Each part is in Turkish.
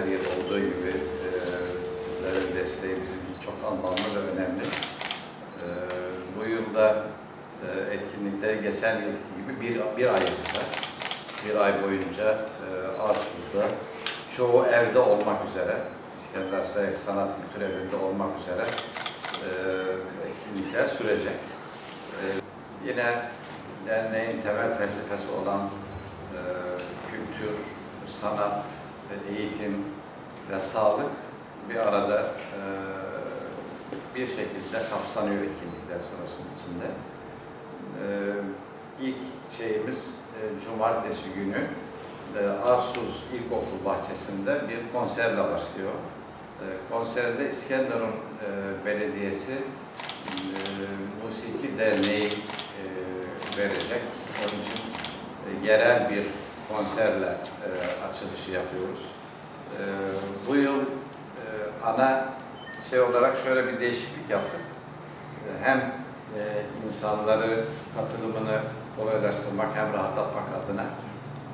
Her yıl olduğu gibi e, sizlerin desteği bizim için çok anlamlı ve önemli. E, bu yılda e, etkinlikte geçen yıl gibi bir, bir ay yapacağız. Bir ay boyunca e, Arsuz'da çoğu evde olmak üzere, İskender Sayık Sanat Kültür Evi'nde olmak üzere e, etkinlikler sürecek. E, yine derneğin temel felsefesi olan e, kültür, sanat, eğitim ve sağlık bir arada e, bir şekilde kapsanıyor etkinlikler sırasının içinde. E, ilk şeyimiz e, cumartesi günü e, Arsuz İlkokul Bahçesi'nde bir konserle başlıyor. E, konserde İskenderun Belediyesi Musiki Derneği verecek. Onun için yerel bir konserle e, açılışı yapıyoruz. E, bu yıl e, ana şey olarak şöyle bir değişiklik yaptık. E, hem e, insanları katılımını kolaylaştırmak hem rahatlatmak adına.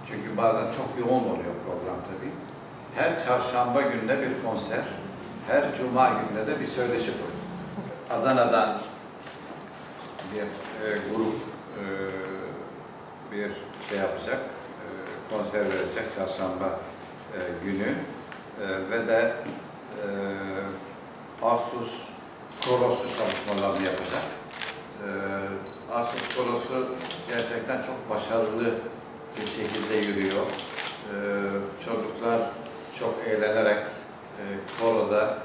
Çünkü bazen çok yoğun oluyor program tabii. Her çarşamba günde bir konser, her cuma günde de bir söyleşi koyduk. Adana'dan bir e, grup e, bir şey yapacak, konser verecek çarşamba e, günü E, ve de e, Arsus Korosu çalışmalarını yapacak. E, Arsus Korosu gerçekten çok başarılı bir şekilde yürüyor. E, çocuklar çok eğlenerek e, koroda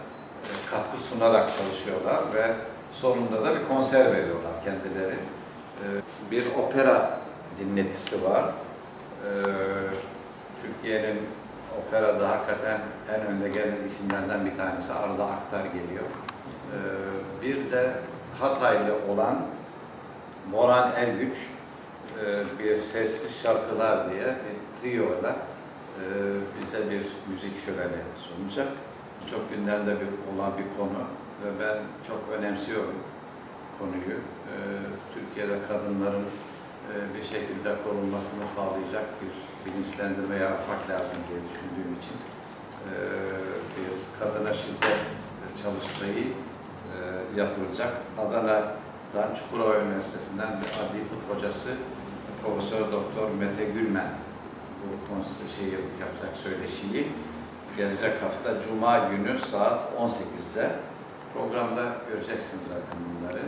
e, katkı sunarak çalışıyorlar ve sonunda da bir konser veriyorlar kendileri. E, bir opera dinletisi var. E, Türkiye'nin operada hakikaten en önde gelen isimlerden bir tanesi Arda Aktar geliyor. E, bir de Hataylı olan Moran Ergüç e, bir sessiz şarkılar diye bir triyoyla e, bize bir müzik şöleni sunacak. Çok gündemde bir, olan bir konu ve ben çok önemsiyorum konuyu. E, Türkiye'de kadınların bir şekilde korunmasını sağlayacak bir bilinçlendirme yaratmak lazım diye düşündüğüm için e, bir kadına şiddet çalıştığı e, yapılacak. Adana'dan Çukurova Üniversitesi'nden bir adli tıp hocası Profesör Doktor Mete Gülmen bu şeyi yapacak söyleşiyi gelecek hafta Cuma günü saat 18'de programda göreceksiniz zaten bunları.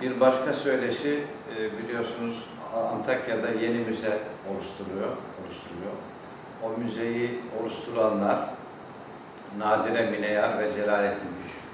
Bir başka söyleşi e, biliyorsunuz Antakya'da yeni müze oluşturuyor, oluşturuyor. O müzeyi oluşturanlar Nadire Mineyar ve Celalettin Küçük.